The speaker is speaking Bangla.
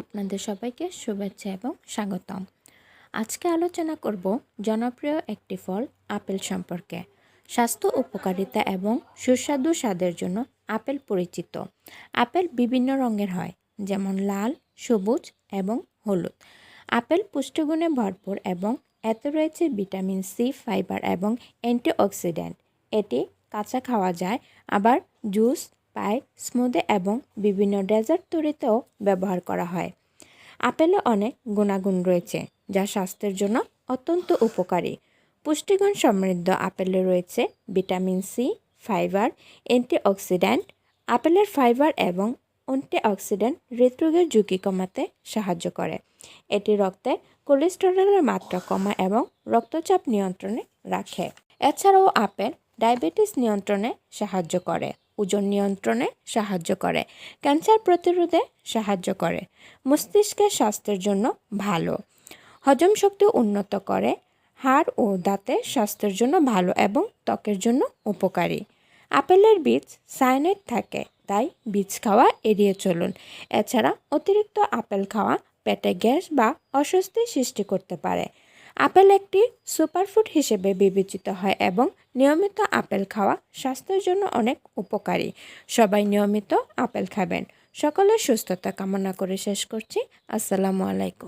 আপনাদের সবাইকে শুভেচ্ছা এবং স্বাগতম। আজকে আলোচনা করব জনপ্রিয় একটি ফল, আপেল সম্পর্কে। স্বাস্থ্য উপকারিতা এবং সুস্বাদু স্বাদের জন্য আপেল পরিচিত। আপেল বিভিন্ন রঙের হয়, যেমন লাল, সবুজ এবং হলুদ। আপেল পুষ্টিগুণে ভরপুর এবং এতে রয়েছে ভিটামিন সি, ফাইবার এবং অ্যান্টিঅক্সিডেন্ট। এটি কাঁচা খাওয়া যায়, আবার জুস পাই স্মুদে এবং বিভিন্ন ডেজার্ট তৈরিতেও ব্যবহার করা হয়। আপেলে অনেক গুণাগুণ রয়েছে, যা স্বাস্থ্যের জন্য অত্যন্ত উপকারী। পুষ্টিগুণ সমৃদ্ধ আপেলে রয়েছে ভিটামিন সি, ফাইবার অ্যান্টিঅক্সিডেন্ট আপেলের ফাইবার এবং অ্যান্টিঅক্সিডেন্ট হৃদরোগের ঝুঁকি কমাতে সাহায্য করে। এটি রক্তে কোলেস্টেরলের মাত্রা কমায় এবং রক্তচাপ নিয়ন্ত্রণে রাখে। এছাড়াও আপেল ডায়াবেটিস নিয়ন্ত্রণে সাহায্য করে, ওজন নিয়ন্ত্রণে সাহায্য করে, ক্যান্সার প্রতিরোধে সাহায্য করে, মস্তিষ্কের স্বাস্থ্যের জন্য ভালো, হজম শক্তি উন্নত করে, হাড় ও দাঁতের স্বাস্থ্যের জন্য ভালো এবং ত্বকের জন্য উপকারী। আপেলের বীজ সায়ানাইড থাকে, তাই বীজ খাওয়া এড়িয়ে চলুন। এছাড়া অতিরিক্ত আপেল খাওয়া পেটে গ্যাস বা অস্বস্তি সৃষ্টি করতে পারে। আপেল একটি সুপারফুড হিসেবে বিবেচিত হয় এবং নিয়মিত আপেল খাওয়া স্বাস্থ্যের জন্য অনেক উপকারী। সবাই নিয়মিত আপেল খাবেন। সকলের সুস্থতা কামনা করে শেষ করছি। আসসালামু আলাইকুম।